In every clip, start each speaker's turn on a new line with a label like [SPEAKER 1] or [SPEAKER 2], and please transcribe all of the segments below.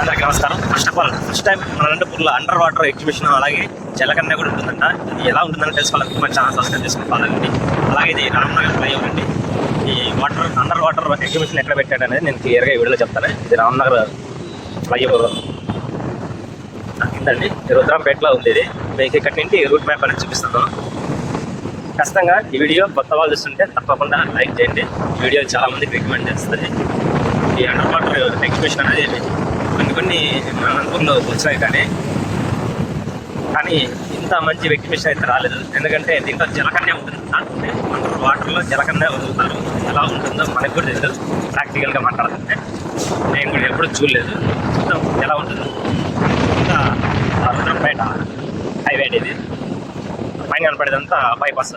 [SPEAKER 1] అందరికీ నమస్కారం. First of all first time మన అనంతపూర్లో అండర్ వాటర్ ఎగ్జిబిషన్ అలాగే జలకన్య కూడా ఉంటుందంట. ఇది ఎలా ఉంటుందని తెలుసుకోవాలంటే మన ఛానల్ సబ్స్క్రైబ్ చేసుకోవాలండి అలాగే ఇది రామ్నగర్ ఫ్లైఓవర్ అండి ఈ వాటర్ అండర్ వాటర్ ఎగ్జిబిషన్ ఎక్కడ పెట్టాడు అనేది నేను క్లియర్గా ఈ వీడియోలో చెప్తాను. ఇది రామ్నగర్ ఫ్లైఓవర్. కిందండి రుద్రంపేటలో ఉంది ఇది. మీకు ఇక్కడ నుండి రూట్ మ్యాప్ అనేది చూపిస్తాను. ఖచ్చితంగా ఈ వీడియో కొత్త వాళ్ళు చూస్తుంటే తప్పకుండా లైక్ చేయండి. ఈ వీడియో చాలామందికి రికమెండ్ చేస్తుంది. ఈ అండర్ వాటర్ ఎగ్జిబిషన్ అనేది కొన్ని కొన్ని మన వచ్చినాయి కానీ కానీ ఇంత మంచి ఎగ్జిబిషన్ అయితే రాలేదు. ఎందుకంటే దీంట్లో జలకన్య ఉంటుంది. అండర్ వాటర్లో జలకన్య వదులుతారు. ఎలా ఉంటుందో మనకు కూడా తెలియదు. ప్రాక్టికల్గా మాట్లాడుతుంటే నేను కూడా ఎప్పుడు చూడలేదు. చూద్దాం ఎలా ఉంటుందో. ఇంకా బయట హైవే ఇది పైన కనపడేదంతా బైపాస్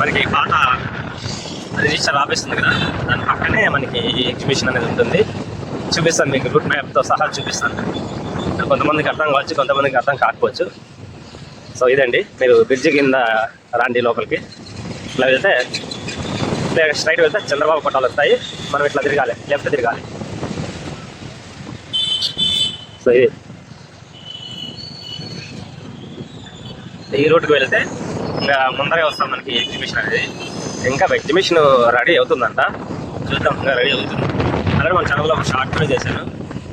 [SPEAKER 1] మనకి పాత రిజిస్టర్ ఆఫీస్ ఉంది కదా దాని పక్కనే మనకి ఈ ఎగ్జిబిషన్ అనేది ఉంటుంది. చూపిస్తాను మీకు రూట్ మ్యాప్తో సహా చూపిస్తాను. కొంతమందికి అర్థం కావచ్చు కొంతమందికి అర్థం కాకపోవచ్చు. సో ఇదండి మీరు బ్రిడ్జ్ కింద రాండి లోపలికి. ఇట్లా వెళ్తే స్ట్రైట్ వెళ్తే చంద్రబాబు పట్టాలు వస్తాయి. మనం ఇట్లా తిరగాలి లెఫ్ట్ తిరగాలి. సో ఇది. ఈ రూట్కి వెళ్తే ఇంకా ముందరే వస్తాం మనకి ఎగ్జిబిషన్ అనేది. ఇంకా ఎగ్జిబిషన్ రెడీ అవుతుందంట. చూద్దాం ఇంకా రెడీ అవుతుంది? అలాగే మన ఛానల్లో ఒక షార్ట్ కూడా చేశాను.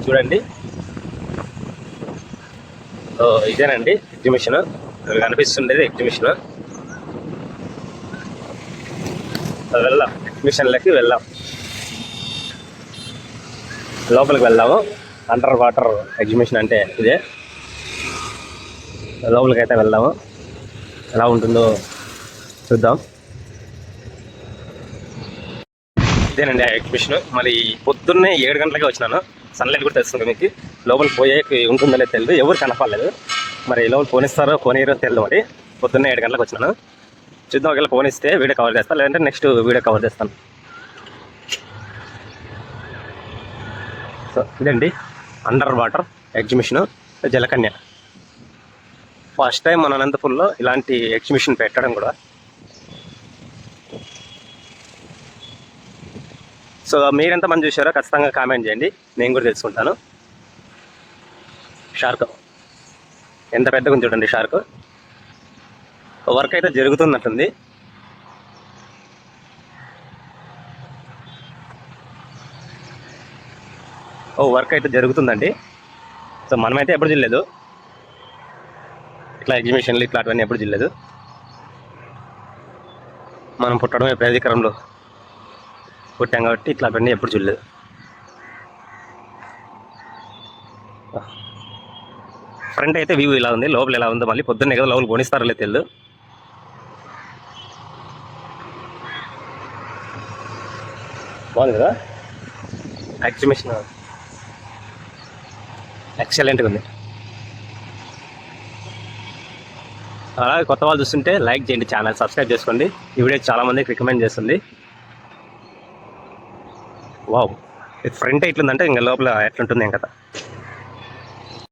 [SPEAKER 1] చూడండి. ఇదేనండి ఎగ్జిబిషన్. ఇక్కడ కనిపిస్తుండేది ఎగ్జిబిషన్. వెళ్దాం. ఎగ్జిబిషన్లకి వెళ్దాం. లోపలికి వెళ్దాము. అండర్ వాటర్ ఎగ్జిబిషన్ అంటే ఇదే. లోపలికి అయితే వెళ్దాము. ఎలా ఉంటుందో చూద్దాం. ఇదేనండి ఆ ఎగ్జిబిషన్ మరి పొద్దున్నే ఏడు గంటలకే వచ్చినాను. సన్లైట్ కూడా తెలుస్తుంది మీకు. లోపలికి పోయే ఉంటుందనే తెలియదు. ఎవరు కనపడలేదు. మరి లోపల పోనిస్తారో పోనీయరో తెలియదు మరి. పొద్దున్నే ఏడు గంటలకు వచ్చినాను. చూద్దాం ఒకవేళ పోనిస్తే వీడియో కవర్ చేస్తాను లేదంటే నెక్స్ట్ వీడియో కవర్ చేస్తాను. సో ఇదండి. అండర్ వాటర్ ఎగ్జిబిషన్ జలకన్య. ఫస్ట్ టైం మన అనంతపూర్లో ఇలాంటి ఎగ్జిబిషన్ పెట్టడం కూడా. సో మీరెంత మంది చూసారో ఖచ్చితంగా కామెంట్ చేయండి. నేను కూడా తెలుసుకుంటాను. షార్క్ ఎంత పెద్దగా చూడండి షార్క్. వర్క్ అయితే జరుగుతున్నట్టుంది. ఓ వర్క్ అయితే జరుగుతుందండి. సో మనమైతే ఎప్పుడు చూడలేదు. ఇట్లా ఎగ్జిబిషన్లు ఇట్లాంటివన్నీ ఎప్పుడు చూడలేదు. మనం పుట్టడమే పేదరికరంలో పుట్టాం కాబట్టి ఇట్లా అవన్నీ ఎప్పుడు చూడలేదు. ఫ్రంట్ అయితే వ్యూ ఇలా ఉంది లోపల ఎలా ఉందో మళ్ళీ పొద్దున్నే కదా లోపల కొనిస్తారో లేదు తెలియదు బాగుంది కదా? ఎగ్జిబిషన్ ఎక్సలెంట్గా ఉంది. అలాగే కొత్త వాళ్ళు చూస్తుంటే లైక్ చేయండి ఛానల్ సబ్స్క్రైబ్ చేసుకోండి. ఈ వీడియో చాలామందికి రికమెండ్ చేస్తుంది. వావ్. ఇది ఫ్రంట్ ఎట్లుందంటే ఇంకా లోపల ఎట్లుంటుంది ఏం కదా